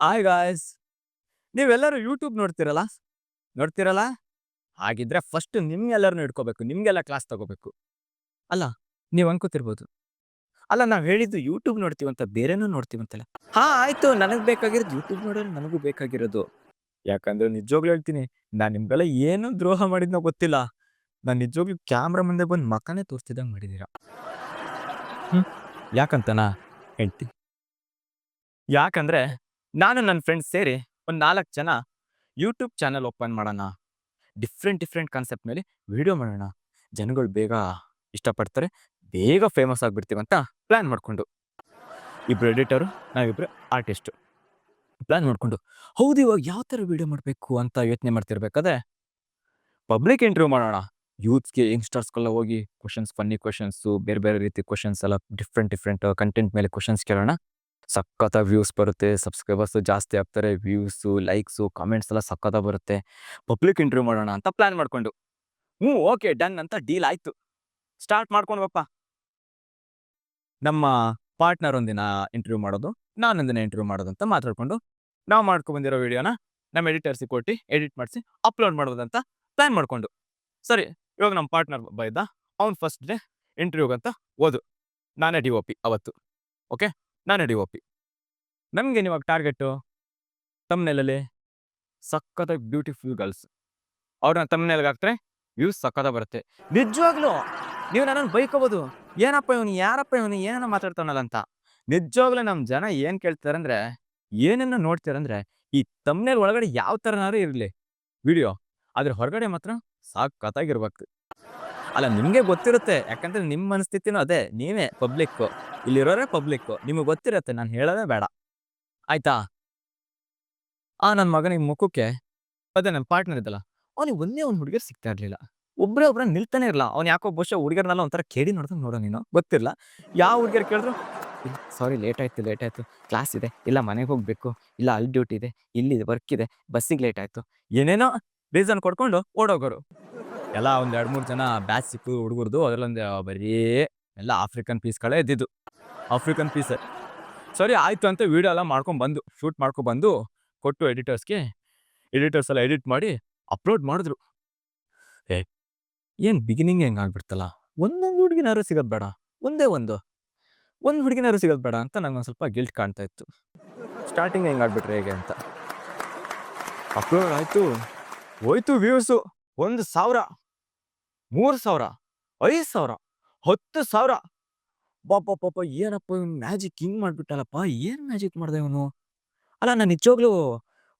Hi guys ನೀವೆಲ್ಲರೂ YouTube ನೋಡ್ತಿರಲ್ಲ? ನೋಡ್ತಿರಲ್ಲ? ಹಾಗಿದ್ರೆ ಫಸ್ಟ್ ನಿಮ್ಗೆಲ್ಲರನ್ನು ಇಟ್ಕೋಬೇಕು ನಿಮಗೆಲ್ಲ ಕ್ಲಾಸ್ ತಗೋಬೇಕು. ಅಲ್ಲ, ನೀವು ಅನ್ಕೋತಿರ್ಬೋದು. ಅಲ್ಲ, ನಾವು ಹೇಳಿದ್ದು ಯೂಟ್ಯೂಬ್ ನೋಡ್ತೀವಂತ ಬೇರೆನೂ ನೋಡ್ತೀವಂತಲ್ಲ ಹಾ, ಆಯ್ತು. ನನಗೆ ಬೇಕಾಗಿರೋದು ಯೂಟ್ಯೂಬ್ ನೋಡೋದು ನನಗೂ ಬೇಕಾಗಿರೋದು. ಯಾಕಂದ್ರೆ ನಿಜವಾಗ್ಲೂ ಹೇಳ್ತೀನಿ, ನಾನು ನಿಮ್ಗೆಲ್ಲ ಏನೂ ದ್ರೋಹ ಮಾಡಿದ್ನೋ ಗೊತ್ತಿಲ್ಲ. ನಾನು ನಿಜವಾಗ್ಲೂ ಕ್ಯಾಮ್ರಾ ಮುಂದೆ ಬಂದು ಮಕ್ಕನೇ ತೋರಿಸ್ತಿದ್ದಂಗೆ ಮಾಡಿದ್ದೀರಾ ಹ್ಮ್, ಯಾಕಂತನಾ? ಹೇಳ್ತೀನಿ ಯಾಕಂದ್ರೆ ನಾನು ನನ್ನ ಫ್ರೆಂಡ್ಸ್ ಸೇರಿ ಒಂದು ನಾಲ್ಕು ಜನ ಯೂಟ್ಯೂಬ್ ಚಾನಲ್ ಓಪನ್ ಮಾಡೋಣ. ಡಿಫ್ರೆಂಟ್ ಡಿಫ್ರೆಂಟ್ ಕಾನ್ಸೆಪ್ಟ್ ಮೇಲೆ ವಿಡಿಯೋ ಮಾಡೋಣ. ಜನಗಳು ಬೇಗ ಇಷ್ಟಪಡ್ತಾರೆ, ಬೇಗ ಫೇಮಸ್ ಆಗಿಬಿಡ್ತೀವಿ ಅಂತ ಪ್ಲ್ಯಾನ್ ಮಾಡಿಕೊಂಡು. ಇಬ್ಬರು ಎಡಿಟರು ನಾವಿಬ್ಬರು ಆರ್ಟಿಸ್ಟು ಪ್ಲ್ಯಾನ್ ಮಾಡಿಕೊಂಡು, ಹೌದು ಇವಾಗ ಯಾವ ಥರ ವೀಡಿಯೋ ಮಾಡಬೇಕು ಅಂತ ಯೋಚನೆ ಮಾಡ್ತಿರ್ಬೇಕಾದ್ರೆ ಪಬ್ಲಿಕ್ ಇಂಟರ್ವ್ಯೂ ಮಾಡೋಣ. ಯೂತ್ಸ್ಗೆ ಯಂಗ್ಸ್ಟರ್ಸ್ಗೆಲ್ಲ ಹೋಗಿ ಕ್ವಶನ್ಸ್ ಫನ್ನಿ ಕ್ವಶನ್ಸು ಬೇರೆ ಬೇರೆ ರೀತಿ ಕ್ವಶನ್ಸ್ ಎಲ್ಲ ಡಿಫ್ರೆಂಟ್ ಡಿಫ್ರೆಂಟ್ ಕಂಟೆಂಟ್ ಮೇಲೆ ಕ್ವಶನ್ಸ್ ಕೇಳೋಣ. ಸಖತ್ತ ವ್ಯೂಸ್ ಬರುತ್ತೆ ಸಬ್ಸ್ಕ್ರೈಬರ್ಸ್ ಜಾಸ್ತಿ ಆಗ್ತಾರೆ ವ್ಯೂಸು ಲೈಕ್ಸು ಕಮೆಂಟ್ಸ್ ಎಲ್ಲ ಸಖತ್ತ ಬರುತ್ತೆ. ಪಬ್ಲಿಕ್ ಇಂಟರ್ವ್ಯೂ ಮಾಡೋಣ ಅಂತ ಪ್ಲಾನ್ ಮಾಡಿಕೊಂಡು. ಹ್ಞೂ ಓಕೆ ಡನ್ ಅಂತ ಡೀಲ್ ಆಯ್ತು. ಸ್ಟಾರ್ಟ್ ಮಾಡ್ಕೊಂಡ್ವಪ್ಪ ನಮ್ಮ ಪಾರ್ಟ್ನರ್ ಒಂದಿನ ಇಂಟರ್ವ್ಯೂ ಮಾಡೋದು, ನಾನೊಂದಿನ ಇಂಟರ್ವ್ಯೂ ಮಾಡೋದು ಅಂತ ಮಾತಾಡ್ಕೊಂಡು, ನಾವು ಮಾಡ್ಕೊ ಬಂದಿರೋ ವಿಡಿಯೋನ ನಮ್ಮ ಎಡಿಟರ್ಸಿಗೆ ಕೊಟ್ಟು ಎಡಿಟ್ ಮಾಡಿಸಿ ಅಪ್ಲೋಡ್ ಮಾಡೋದಂತ ಪ್ಲ್ಯಾನ್ ಮಾಡಿಕೊಂಡು. ಸರಿ, ಇವಾಗ ನಮ್ಮ ಪಾರ್ಟ್ನರ್ ಬೈದ ಅವ್ನು ಫಸ್ಟ್ ಡೇ ಇಂಟರ್ವ್ಯೂಗಂತ ಓದು. ನಾನೇ ಡಿ ಒ ಪಿ ಅವತ್ತು. ಓಕೆ ನಾನೇ ಡಿ ಓಪಿ ನಮಗೆ ಇವಾಗ ಟಾರ್ಗೆಟು ತಮ್ಮನೇಲಲ್ಲಿ ಸಖತ್ತಾಗಿ ಬ್ಯೂಟಿಫುಲ್ ಗರ್ಲ್ಸ್ ಅವ್ರನ್ನ ತಮ್ಮನೇಲಿಗೆ ಹಾಕ್ತಾರೆ ವ್ಯೂಸ್ ಸಕ್ಕತ್ತ ಬರುತ್ತೆ. ನಿಜವಾಗ್ಲೂ, ನೀವು ನನ್ನನ್ನು ಬೈಕೋಬೋದು. ಏನಪ್ಪ ಇವನು, ಯಾರಪ್ಪ ಇವನು ಏನನ್ನ ಮಾತಾಡ್ತಾನಲ್ಲ ಅಂತ. ನಿಜವಾಗ್ಲೂ ನಮ್ಮ ಜನ ಏನು ಕೇಳ್ತಾರಂದ್ರೆ ಏನನ್ನ ನೋಡ್ತಾರಂದ್ರೆ ಈ ತಮ್ಮನೇಲಿ ಒಳಗಡೆ ಯಾವ ಥರನಾದ್ರೂ ಇರಲಿ. ವಿಡಿಯೋ, ಅದ್ರ ಹೊರಗಡೆ ಮಾತ್ರ ಸಾಕತ್ತಾಗಿರ್ಬೇಕು ಅಲ್ಲ, ನಿಮಗೆ ಗೊತ್ತಿರುತ್ತೆ. ಯಾಕಂದ್ರೆ ನಿಮ್ಮ ಮನಸ್ಥಿತಿನೂ ಅದೇ. ನೀವೇ ಪಬ್ಲಿಕ್ಕು. ಇಲ್ಲಿರೋರೇ ಪಬ್ಲಿಕ್ಕು. ನಿಮಗೆ ಗೊತ್ತಿರುತ್ತೆ, ನಾನು ಹೇಳೋದೇ ಬೇಡ. ಆಯ್ತಾ? ಆ ನನ್ನ ಮಗನಿಗೆ ಮುಖಕ್ಕೆ ಅದೇ ನನ್ನ ಪಾರ್ಟ್ನರ್ ಇದ್ದಲ್ಲ. ಅವನಿಗೆ ಒಂದೇ ಒಂದು ಹುಡುಗಿಯರು ಸಿಗ್ತಾ ಇರಲಿಲ್ಲ. ಒಬ್ಬರೇ ಒಬ್ಬರ ನಿಲ್ತಾನೆ ಇರಲ್ಲ ಅವ್ನು ಯಾಕೋ ಬಹುಶಃ ಹುಡುಗರನ್ನೆಲ್ಲ ಒಂಥರ ಕೇಳಿ ನೋಡ್ದಂಗೆ ನೋಡೋ ನೀನು. ಗೊತ್ತಿರಲ್ಲ ಯಾವ ಹುಡುಗಿಯರು ಕೇಳಿದ್ರು ಸಾರಿ ಲೇಟ್ ಆಯ್ತು ಲೇಟ್ ಆಯ್ತು. ಕ್ಲಾಸ್ ಇದೆ. ಇಲ್ಲ, ಮನೆಗೆ ಹೋಗಬೇಕು. ಇಲ್ಲ, ಅಲ್ಲಿ ಡ್ಯೂಟಿ ಇದೆ. ಇಲ್ಲಿದೆ ವರ್ಕ್ ಇದೆ. ಬಸ್ಸಿಗೆ ಲೇಟ್ ಆಯ್ತು. ಏನೇನೋ ರೀಸನ್ ಕೊಡ್ಕೊಂಡು ಓಡೋಗೋರು. ಎಲ್ಲ ಒಂದು ಎರಡು ಮೂರು ಜನ ಬ್ಯಾಚ್ ಸಿಕ್ಕು ಹುಡುಗರ್ದು. ಅದರಲ್ಲೊಂದು ಬರೀ ಎಲ್ಲ ಆಫ್ರಿಕನ್ ಪೀಸ್ಗಳೇ ಇದ್ದಿದ್ದು. ಆಫ್ರಿಕನ್ ಪೀಸ್ ಸರಿ, ಆಯ್ತು ಅಂತ ವಿಡಿಯೋ ಎಲ್ಲ ಮಾಡ್ಕೊಂಡು ಬಂದು ಶೂಟ್ ಮಾಡ್ಕೊಂಡು ಬಂದು ಕೊಟ್ಟು ಎಡಿಟರ್ಸ್ಗೆ ಎಡಿಟರ್ಸ್ ಎಲ್ಲ ಎಡಿಟ್ ಮಾಡಿ ಅಪ್ಲೋಡ್ ಮಾಡಿದ್ರು. ಏ, ಏನು ಬಿಗಿನಿಂಗ್ ಹೆಂಗೆ ಆಗ್ಬಿಡ್ತಲ್ಲ? ಒಂದೊಂದು ಹುಡುಗಿನಾರು ಸಿಗೋದು ಬೇಡ. ಒಂದೇ ಒಂದು. ಒಂದು ಹುಡುಗಿನಾರು ಸಿಗೋದು ಬೇಡ ಅಂತ ನಂಗೆ ಒಂದು ಸ್ವಲ್ಪ ಗಿಲ್ಟ್ ಕಾಣ್ತಾ ಇತ್ತು. ಸ್ಟಾರ್ಟಿಂಗ್ ಹೆಂಗೆ ಆಗ್ಬಿಟ್ರೆ ಹೇಗೆ ಅಂತ. ಅಪ್ಲೋಡ್ ಆಯಿತು. ಹೋಯ್ತು ವ್ಯೂಸು ಒಂದು ಸಾವಿರ. ಮೂರು ಸಾವಿರ, ಐದು ಸಾವಿರ, ಹತ್ತು ಸಾವಿರ. ಪಾಪ ಪಾಪ ಏನಪ್ಪ ಇವ್ನು ಮ್ಯಾಜಿಕ್ ಹಿಂಗ್ ಮಾಡ್ಬಿಟ್ಟಲ್ಲಪ್ಪ ಏನ್ ಮ್ಯಾಜಿಕ್ ಮಾಡ್ದೆ ಇವನು? ಅಲ್ಲ, ನಾನು ನಿಜವಾಗ್ಲೂ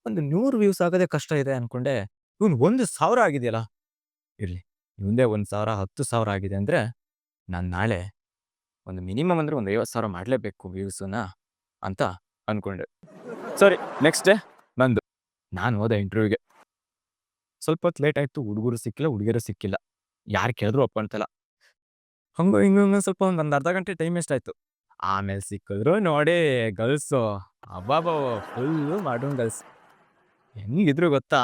ಒಂದು ನೂರು ವ್ಯೂಸ್ ಆಗೋದೇ ಕಷ್ಟ ಇದೆ ಅನ್ಕೊಂಡೆ. ಇವನು ಒಂದು ಸಾವಿರ ಆಗಿದೆಯಲ್ಲ? ಇರಲಿ ಮುಂದೆ ಒಂದು ಸಾವಿರ, ಹತ್ತು ಸಾವಿರ ಆಗಿದೆ ಅಂದರೆ ನಾನು ನಾಳೆ ಒಂದು ಮಿನಿಮಮ್ ಅಂದರೆ ಒಂದು ಐವತ್ತು ಸಾವಿರ ಮಾಡಲೇಬೇಕು ವ್ಯೂಸನ್ನ ಅಂತ ಅಂದ್ಕೊಂಡೆ ಸರಿ ನೆಕ್ಸ್ಟ್ ಡೇ ನಂದು. ನಾನು ಹೋದೆ ಇಂಟರ್ವ್ಯೂಗೆ ಸ್ವಲ್ಪ ಲೇಟ್ ಆಯಿತು, ಹುಡುಗರು ಸಿಕ್ಕಿಲ್ಲ, ಹುಡುಗಿಯರು ಸಿಕ್ಕಿಲ್ಲ. ಯಾರು ಕೇಳಿದ್ರು ಒಪ್ಕೊಂತಲ್ಲ ಹಂಗೋ ಹಿಂಗ ಸ್ವಲ್ಪ ಒಂದು ಒಂದು ಅರ್ಧ ಗಂಟೆ ಟೈಮ್ ಎಷ್ಟಾಯ್ತು. ಆಮೇಲೆ ಸಿಕ್ಕಿದ್ರು ನೋಡಿ ಗರ್ಲ್ಸು ಅಬ್ಬಾಬಾ ಫುಲ್ಲು ಮಾಡೋಣ ಗರ್ಲ್ಸ್. ಹೆಂಗಿದ್ರು ಗೊತ್ತಾ?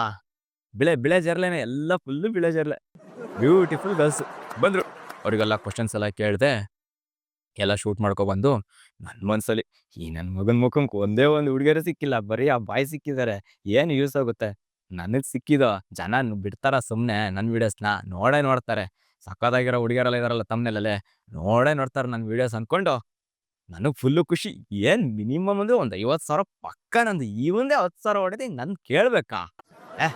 ಬಿಳೆ ಬಿಳೆ ಜರ್ಲೇನೆ, ಎಲ್ಲ ಫುಲ್ಲು ಬಿಳೆ ಜರ್ಲೆ. Beautiful girls. ಬಂದರು. ಅವರಿಗೆಲ್ಲ ಕ್ವಶನ್ಸ್ ಎಲ್ಲ ಕೇಳಿದೆ, ಎಲ್ಲ ಶೂಟ್ ಮಾಡ್ಕೊಬಂದು ನನ್ನ ಮನಸ್ಸಲ್ಲಿ ಈ ನನ್ನ ಮಗನ ಮುಖಕ್ಕೆ ಒಂದೇ ಒಂದು ಹುಡುಗಿಯರು ಸಿಕ್ಕಿಲ್ಲ, ಬರೀ ಆ ಬಾಯ್ ಸಿಕ್ಕಿದ್ದಾರೆ ಏನು ಯೂಸ್ ಆಗುತ್ತೆ? ನನಗೆ ಸಿಕ್ಕಿದೋ, ಜನ ಬಿಡ್ತಾರ ಸುಮ್ಮನೆ ನನ್ನ ವೀಡಿಯೋಸ್ನ ನೋಡೇ ನೋಡ್ತಾರೆ. ಸಕ್ಕದಾಗಿರೋ ಹುಡುಗಿಯರೆಲ್ಲ ಇದಾರಲ್ಲ ತಮ್ಮನೇಲಲ್ಲೇ ನೋಡೇ ನೋಡ್ತಾರೆ ನನ್ನ ವೀಡಿಯೋಸ್ ಅಂದ್ಕೊಂಡು ನನಗೆ ಫುಲ್ಲು ಖುಷಿ. ಏನು ಮಿನಿಮಮ್ ಅಂದರೆ ಒಂದು ಐವತ್ತು ಸಾವಿರ ಪಕ್ಕ ನಂದು, ಈ ಒಂದೇ ಹತ್ತು ಸಾವಿರ ಹೊಡೆದು ನಾನು ಕೇಳಬೇಕಾ? ಏ,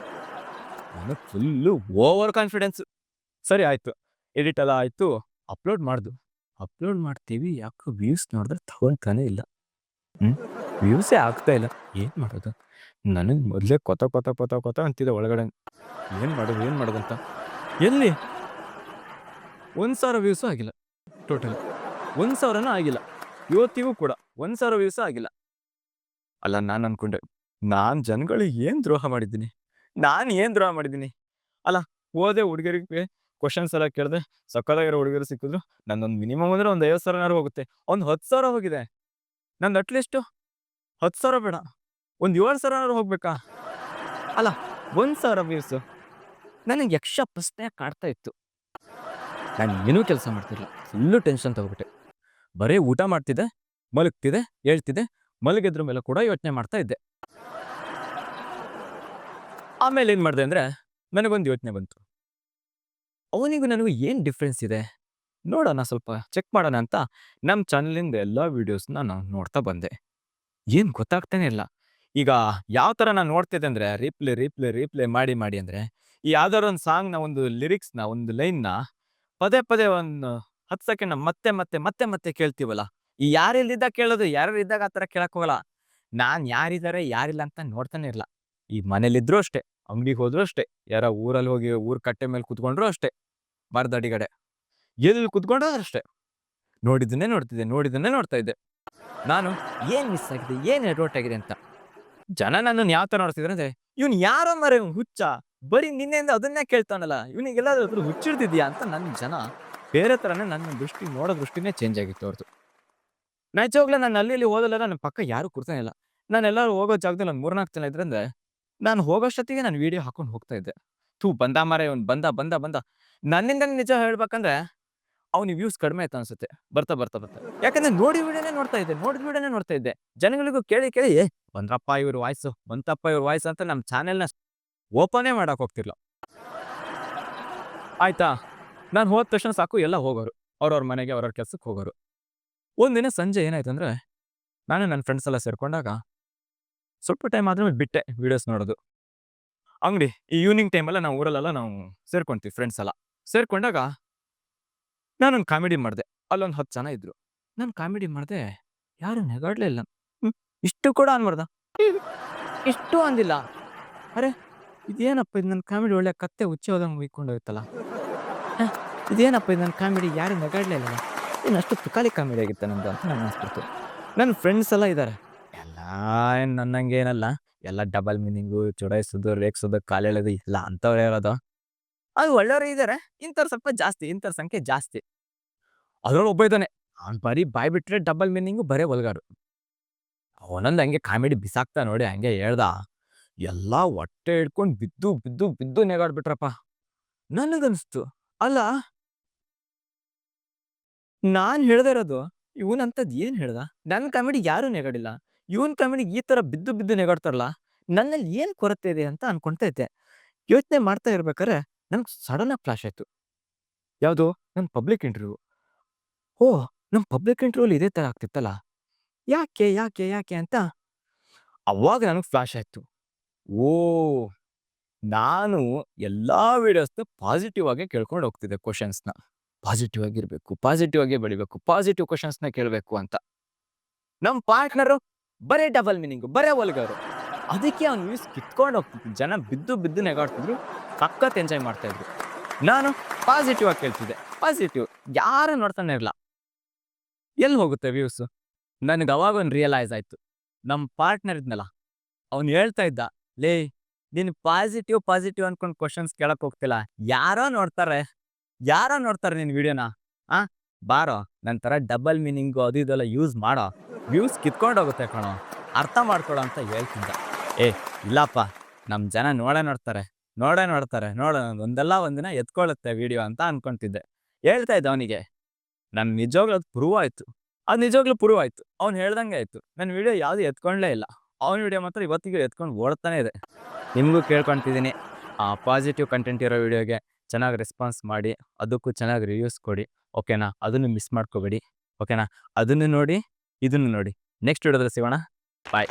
ನನಗೆ ಫುಲ್ಲು ಓವರ್ ಕಾನ್ಫಿಡೆನ್ಸು ಸರಿ, ಆಯಿತು. ಎಡಿಟ್ ಎಲ್ಲ ಆಯಿತು. ಅಪ್ಲೋಡ್ ಮಾಡ್ದು. ಅಪ್ಲೋಡ್ ಮಾಡ್ತೀವಿ, ಯಾಕೋ ವ್ಯೂಸ್ ನೋಡಿದ್ರೆ ತಗೊಳ್ತಾನೆ ಇಲ್ಲ. ಹ್ಞೂ ವ್ಯೂಸೇ ಆಗ್ತಾ ಇಲ್ಲ. ಏನು ಮಾಡೋದು? ನನಗೆ ಮೊದಲೇ ಕೊತ ಕೊತ ಕೊತ ಕೊತ ಅಂತಿದೆ ಒಳಗಡೆ. ಏನು ಮಾಡೋದು, ಏನು ಮಾಡೋದಂತ ಎಲ್ಲಿ? ಒಂದು ಸಾವಿರ ವ್ಯೂಸು ಆಗಿಲ್ಲ. ಟೋಟಲ್ ಒಂದು ಸಾವಿರನೂ ಆಗಿಲ್ಲ. ಇವತ್ತಿಗೂ ಕೂಡ ಒಂದು ಸಾವಿರ ವ್ಯೂಸು ಆಗಿಲ್ಲ. ಅಲ್ಲ, ನಾನು ಅನ್ಕೊಂಡೆ, ನಾನು ಜನಗಳಿಗೆ ಏನು ದ್ರೋಹ ಮಾಡಿದ್ದೀನಿ? ನಾನು ಏನು ದ್ರೋಹ ಮಾಡಿದ್ದೀನಿ? ಅಲ್ಲ ಹೋದೆ ಹುಡುಗರಿಗೆ ಕ್ವಶನ್ಸ್ ಎಲ್ಲ ಕೇಳಿದೆ ಸಕ್ಕದಾಗಿರೋ ಹುಡುಗರು ಸಿಕ್ಕಿದ್ರು. ನಂದೊಂದು ಮಿನಿಮಮ್ ಅಂದ್ರೆ ಒಂದು ಐವತ್ತು ಸಾವಿರನಾರು ಹೋಗುತ್ತೆ. ಒಂದು ಹತ್ತು ಸಾವಿರ ಹೋಗಿದೆ. ನಂದು ಅಟ್ಲೀಸ್ಟು ಹತ್ತು ಸಾವಿರ ಬೇಡ. ಒಂದು ಏಳು ಸಾವಿರ ಹೋಗ್ಬೇಕಾ? ಅಲ್ಲ, ಒಂದು ಸಾವಿರ ವ್ಯೂಸು ನನಗೆ ಯಕ್ಷ ಪ್ರಶ್ನೆ ಕಾಡ್ತಾ ಇತ್ತು. ನಾನು ಏನೂ ಕೆಲಸ ಮಾಡ್ತಿಲ್ಲ ಫುಲ್ಲು ಟೆನ್ಷನ್ ತಗೊಬಿಟ್ಟೆ. ಬರೀ ಊಟ ಮಾಡ್ತಿದ್ದೆ ಮಲಗ್ತಿದೆ ಹೇಳ್ತಿದ್ದೆ, ಮಲಗಿದ್ರ ಮೇಲೆ ಕೂಡ ಯೋಚನೆ ಮಾಡ್ತಾ ಇದ್ದೆ. ಆಮೇಲೆ ಏನು ಮಾಡಿದೆ ಅಂದರೆ, ನನಗೊಂದು ಯೋಚನೆ ಬಂತು. ಅವನಿಗೂ ನನಗೂ ಏನು ಡಿಫ್ರೆನ್ಸ್ ಇದೆ? ನೋಡೋಣ ಸ್ವಲ್ಪ, ಚೆಕ್ ಮಾಡೋಣ ಅಂತ ನಮ್ಮ ಚಾನಲಿಂದ ಎಲ್ಲ ವೀಡಿಯೋಸ್ನ ನಾನು ನೋಡ್ತಾ ಬಂದೆ. ಏನು ಗೊತ್ತಾಗ್ತಾನೆ ಇಲ್ಲ. ಈಗ ಯಾವ ಥರ ನಾನು ನೋಡ್ತಿದ್ದೆ ಅಂದರೆ ರೀಪ್ಲೇ ರೀಪ್ಲೇ ರೀಪ್ಲೇ ಮಾಡಿ ಮಾಡಿ ಅಂದರೆ ಈ ಯಾವ್ದಾದ್ರು ಒಂದು ಸಾಂಗ್ನ, ಒಂದು ಲಿರಿಕ್ಸ್ನ, ಒಂದು ಲೈನ್ನ ಪದೇ ಪದೇ ಒಂದು ಹತ್ತು ಸೆಕೆಂಡ್ ಮತ್ತೆ ಮತ್ತೆ ಮತ್ತೆ ಮತ್ತೆ ಕೇಳ್ತೀವಲ್ಲ. ಈ ಯಾರಿಲ್ಲಿದ್ದಾಗ ಕೇಳೋದು ಯಾರು ಇದ್ದಾಗ ಆ ಥರ ಕೇಳಕ್ ಹೋಗಲ್ಲ. ನಾನು ಯಾರಿದ್ದಾರೆ ಯಾರಿಲ್ಲ ಅಂತ ನೋಡ್ತಾನೆ ಇರಲ್ಲ ಈ ಮನೇಲಿದ್ದರೂ ಅಷ್ಟೇ, ಅಂಗಡಿಗೆ ಹೋದ್ರೂ ಅಷ್ಟೇ, ಯಾರ ಊರಲ್ಲಿ ಹೋಗಿ ಊರ್ ಕಟ್ಟೆ ಮೇಲೆ ಕೂತ್ಕೊಂಡ್ರೂ ಅಷ್ಟೇ ಮರದ ಅಡಿಗಡೆ ಎಲ್ಲಿ ಕುತ್ಕೊಂಡ್ರು ಅಷ್ಟೇ. ನೋಡಿದ್ದನ್ನೇ ನೋಡ್ತಿದ್ದೆ, ನೋಡಿದ್ದನ್ನೇ ನೋಡ್ತಾ ಇದ್ದೆ. ನಾನು ಏನ್ ಮಿಸ್ ಆಗಿದೆ, ಏನ್ ಎಡವಟ್ ಆಗಿದೆ ಅಂತ. ಜನ ನನ್ನನ್ನು ಯಾವ ಥರ ನೋಡ್ತಿದ್ರೆ ಅಂದರೆ, ಇವ್ನು ಯಾರೋ ಮರ ಹುಚ್ಚ. ಬರೀ ನಿನ್ನೆಯಿಂದ ಅದನ್ನೇ ಕೇಳ್ತಾನಲ್ಲ. ಇವನಿಗೆಲ್ಲಾದ್ರೂ ಹುಚ್ಚಿಡ್ತಿದ್ಯಾ? ಅಂತ ನನ್ನ ಜನ ಬೇರೆ ತರನೇ ನನ್ನ ದೃಷ್ಟಿ, ನೋಡೋ ದೃಷ್ಟಿನೇ ಚೇಂಜ್ ಆಗಿತ್ತು ಅವ್ರದ್ದು ನಿಜವಾಗ್ಲೂ ನಾನು ಅಲ್ಲಿ, ಇಲ್ಲಿ ನನ್ನ ಪಕ್ಕ ಯಾರು ಕೂರ್ತಾನೆ ಇಲ್ಲ. ನಾನು ಎಲ್ಲರೂ ಹೋಗೋ ಜಾಗದಲ್ಲಿ ಒಂದು ಮೂರ್ನಾಲ್ಕು ಜನ ಇದ್ರಂದ್ರೆ ನಾನು ಹೋಗೋಷ್ಟೊತ್ತಿಗೆ ನಾನು ವಿಡಿಯೋ ಹಾಕೊಂಡು ಹೋಗ್ತಾ ಇದ್ದೆ. ಥೂ, ಬಂದ ಮಾರೇ, ಇವನು ಬಂದ ಬಂದ ಬಂದ. ನನ್ನಿಂದ ನಿಜ ಹೇಳ್ಬೇಕಂದ್ರೆ ಅವ್ನಿಗೆ ವ್ಯೂಸ್ ಕಡಿಮೆ ಆಯ್ತು ಅನ್ಸುತ್ತೆ. ಬರ್ತಾ ಬರ್ತಾ ಬರ್ತಾ. ಯಾಕಂದ್ರೆ ನೋಡಿ ವಿಡಿಯೋನೇ ನೋಡ್ತಾ ಇದ್ದೆ, ನೋಡಿದ ವಿಡಿಯೋನೇ ನೋಡ್ತಾ ಇದ್ದೆ. ಜನಗಳಿಗೂ ಕೇಳಿ ಕೇಳಿ, ಏ, ಬಂದ್ರಪ್ಪ ಇವ್ರ ವಾಯ್ಸು ಬಂತಪ್ಪ ಇವ್ರ ವಾಯ್ಸ್ ಅಂತ ನಮ್ಮ ಚಾನೆಲ್ನ ಓಪನೇ ಮಾಡಕ್ ಹೋಗ್ತಿರ್ಲ. ಆಯ್ತಾ? ನಾನು ಹೋದ ತಕ್ಷಣ ಸಾಕು, ಎಲ್ಲ ಹೋಗೋರು. ಅವ್ರವ್ರ ಮನೆಗೆ, ಅವ್ರವ್ರ ಕೆಲ್ಸಕ್ಕೆ ಹೋಗೋರು. ಒಂದಿನ ಸಂಜೆ ಏನಾಯ್ತು ಅಂದ್ರೆ, ನಾನು ನನ್ನ ಫ್ರೆಂಡ್ಸ್ ಎಲ್ಲ ಸೇರ್ಕೊಂಡಾಗ ಸ್ವಲ್ಪ ಟೈಮ್ ಆದ್ರೆ ಬಿಟ್ಟೆ ವಿಡಿಯೋಸ್ ನೋಡೋದು. ಅಂಗಡಿ, ಈ ಈವ್ನಿಂಗ್ ಟೈಮೆಲ್ಲ ನಾವು ಊರಲ್ಲೆಲ್ಲ ನಾವು ಸೇರ್ಕೊಂತೀವಿ ಫ್ರೆಂಡ್ಸ್ ಎಲ್ಲ. ಸೇರ್ಕೊಂಡಾಗ ನಾನೊಂದು ಕಾಮಿಡಿ ಮಾಡಿದೆ. ಅಲ್ಲೊಂದು ಹತ್ತು ಜನ ಇದ್ರು. ನಾನು ಕಾಮಿಡಿ ಮಾಡಿದೆ ಯಾರು ನೆಗಾಡ್ಲೇ ಇಲ್ಲ. ಇಷ್ಟು ಕೂಡ ಅನ್ಬಾರ್ದ ಇಷ್ಟು ಅಂದಿಲ್ಲ. ಅರೆ ಇದೇನಪ್ಪ ಇದು ನನ್ನ ಕಾಮಿಡಿ ಒಳ್ಳೆ ಕತ್ತೆ ಹುಚ್ಚಿ ಹೋದಂಗೆ ಉಯ್ಕೊಂಡು ಹೋಯ್ತಲ್ಲ ಇದೇನಪ್ಪ ಇದು ನನ್ನ ಕಾಮಿಡಿ ಯಾರು ನೆಗಾಡ್ಲೇ ಇಲ್ಲ. ಏನು ಅಷ್ಟು ತುಕಾಲಿ ಕಾಮಿಡಿ ಆಗಿತ್ತ ನಂದು ಅಂತ ನಾನು ಅನ್ಸ್ಬಿಡ್ತು. ನನ್ನ ಫ್ರೆಂಡ್ಸ್ ಎಲ್ಲ ಇದ್ದಾರೆ ಎಲ್ಲ ಏನು ನನ್ನಂಗೆ ಏನಲ್ಲ. ಎಲ್ಲ ಡಬಲ್ ಮೀನಿಂಗು ಚುಡಾಯಿಸೋದು ರೇಗ್ಸೋದು ಕಾಲೆಳೆದು ಎಲ್ಲ ಅಂಥವ್ರು ಇರೋದು. ಅದು ಒಳ್ಳೆಯವರು ಇದ್ದಾರೆ ಇಂಥವ್ರು ಸ್ವಲ್ಪ ಜಾಸ್ತಿ, ಇಂಥವ್ರ ಸಂಖ್ಯೆ ಜಾಸ್ತಿ. ಅದ್ರಲ್ಲಿ ಒಬ್ಬ ಇದ್ದಾನೆ, ಅವ್ನು ಬರೀ ಬಾಯ್ ಬಿಟ್ಟರೆ ಡಬಲ್ ಮೀನಿಂಗು ಬರೇ ಒಲ್ಗಾಡು ಅವನೊಂದು ಹಂಗೆ ಕಾಮಿಡಿ ಬಿಸಾಕ್ತಾ ನೋಡಿ, ಹಂಗೆ ಹೇಳ್ದ, ಎಲ್ಲ ಹೊಟ್ಟೆ ಹಿಡ್ಕೊಂಡು ಬಿದ್ದು ಬಿದ್ದು ಬಿದ್ದು ನೆಗಾಡ್ಬಿಟ್ರಪ್ಪ. ನನಗನ್ನಿಸ್ತು ಅಲ್ಲ? ನಾನು ಹೇಳ್ದೆ ಇರೋದು, ಇವನಂತದ್ ಏನು ಹೇಳ್ದ? ನನ್ನ ಕಾಮಿಡಿ ಯಾರು ನೆಗಾಡಿಲ್ಲ. ಇವನ್ ಕಾಮಿಡಿಗೆ ಈ ತರ ಬಿದ್ದು ಬಿದ್ದು ನೆಗಾಡ್ತಾರಲ್ಲ, ನನ್ನಲ್ಲಿ ಏನು ಕೊರತೆ ಇದೆ ಅಂತ ಅನ್ಕೊಂತಾ ಇದ್ದೆ. ಯೋಚನೆ ಮಾಡ್ತಾ ಇರ್ಬೇಕಾರೆ ನನ್ಗೆ ಸಡನ್ ಆಗಿ ಫ್ಲಾಶ್ ಆಯ್ತು. ಯಾವುದು? ನನ್ನ ಪಬ್ಲಿಕ್ ಇಂಟರ್ವ್ಯೂ. ಓ ನಮ್ಮ ಪಬ್ಲಿಕ್ ಇಂಟರ್ವ್ಯೂಲಿ ಇದೇ ಥರ ಆಗ್ತಿತ್ತಲ್ಲ? ಯಾಕೆ ಯಾಕೆ ಯಾಕೆ ಅಂತ ಅವಾಗ ನನಗೆ ಫ್ಲಾಶ್ ಆಯ್ತು. ಓ ನಾನು ಎಲ್ಲಾ ವಿಡಿಯೋಸ್ನ ಪಾಸಿಟಿವ್ ಆಗಿ ಕೇಳ್ಕೊಂಡು ಹೋಗ್ತಿದ್ದೆ ಕ್ವಶನ್ಸ್ನ. ಪಾಸಿಟಿವ್ ಆಗಿರ್ಬೇಕು ಪಾಸಿಟಿವ್ ಆಗಿ ಬೆಳಿಬೇಕು ಪಾಸಿಟಿವ್ ಕ್ವಶನ್ಸ್ನ ಕೇಳಬೇಕು ಅಂತ. ನಮ್ಮ ಪಾರ್ಟ್ನರು ಬರೇ ಡಬಲ್ ಮೀನಿಂಗು ಬರೇ ಒಲ್ಗರು ಅದಕ್ಕೆ ಅವ್ನು ವ್ಯೂಸ್ ಕಿತ್ಕೊಂಡು ಹೋಗ್ತಿದ್ರು ಜನ ಬಿದ್ದು ಬಿದ್ದು ನೆಗಾಡ್ತಿದ್ರು. ಸಖತ್ ಎಂಜಾಯ್ ಮಾಡ್ತಾ ಇದ್ರು ನಾನು ಪಾಸಿಟಿವ್ ಆಗಿ ಕೇಳ್ತಿದ್ದೆ. ಪಾಸಿಟಿವ್ ಯಾರು ನೋಡ್ತಾನೆ ಇರಲ್ಲ. ಎಲ್ಲಿ ಹೋಗುತ್ತೆ ವ್ಯೂಸ್ ನನಗೆ ಅವಾಗ ಒಂದು ರಿಯಲೈಸ್ ಆಯಿತು. ನಮ್ಮ ಪಾರ್ಟ್ನರ್ ಇದ್ನಲ್ಲ. ಅವ್ನು ಹೇಳ್ತಾ ಇದ್ದ, ಲೇ, ನೀನು ಪಾಸಿಟಿವ್ ಪಾಸಿಟಿವ್ ಅನ್ಕೊಂಡು ಕ್ವಶನ್ಸ್ ಕೇಳಕ್ಕೆ ಹೋಗ್ತಿಲ್ಲ. ಯಾರೋ ನೋಡ್ತಾರೆ. ಯಾರೋ ನೋಡ್ತಾರೆ ನಿನ್ನ ವಿಡಿಯೋನ ಆ, ಬಾರೋ. ನನ್ನ ಥರ ಡಬಲ್ ಮೀನಿಂಗು ಅದು ಇದೆಲ್ಲ ಯೂಸ್ ಮಾಡೋ. ವ್ಯೂಸ್ ಕಿತ್ಕೊಂಡು ಹೋಗುತ್ತೆ ಕಣೋ. ಅರ್ಥ ಮಾಡ್ಕೊಳ್ಳೋ ಅಂತ ಹೇಳ್ತಿದ್ದ. ಏ, ಇಲ್ಲಪ್ಪ. ನಮ್ಮ ಜನ ನೋಡೇ ನೋಡ್ತಾರೆ. ನೋಡೇ ನೋಡ್ತಾರೆ. ನೋಡೋಣ ಒಂದಲ್ಲ ಒಂದಿನ ಎತ್ಕೊಳ್ಳುತ್ತೆ ವಿಡಿಯೋ ಅಂತ ಅನ್ಕೊಂತಿದ್ದೆ. ಹೇಳ್ತಾ ಇದ್ದೆ ಅವನಿಗೆ ನನ್ನ ನಿಜವಾಗ್ಲೂ ಅದು ಪ್ರೂವ್ ಆಯ್ತು. ಅದು ನಿಜವಾಗ್ಲೂ ಪ್ರೂವ್ ಆಯ್ತು. ಅವ್ನು ಹೇಳ್ದಂಗೆ ಆಯ್ತು. ನನ್ನ ವಿಡಿಯೋ ಯಾವುದು ಎತ್ಕೊಂಡ್ಲೇ ಇಲ್ಲ. ಅವನ ವಿಡಿಯೋ ಮಾತ್ರ ಇವತ್ತಿಗೂ ಎತ್ಕೊಂಡು ಓಡ್ತಾನೆ ಇದೆ. ನಿಮಗೂ ಕೇಳ್ಕೊತಿದ್ದೀನಿ. ಆ ಪಾಸಿಟಿವ್ ಕಂಟೆಂಟ್ ಇರೋ ವಿಡಿಯೋಗೆ ಚೆನ್ನಾಗಿ ರೆಸ್ಪಾನ್ಸ್ ಮಾಡಿ, ಅದಕ್ಕೂ ಚೆನ್ನಾಗಿ ರಿವ್ಯೂಸ್ ಕೊಡಿ, ಓಕೆನಾ? ಅದನ್ನು ಮಿಸ್ ಮಾಡ್ಕೋಬೇಡಿ, ಓಕೆನಾ? ಅದನ್ನು ನೋಡಿ, ಇದನ್ನು ನೋಡಿ. ನೆಕ್ಸ್ಟ್ ವಿಡಿಯೋದಲ್ಲಿ ಸಿಗೋಣ. ಬಾಯ್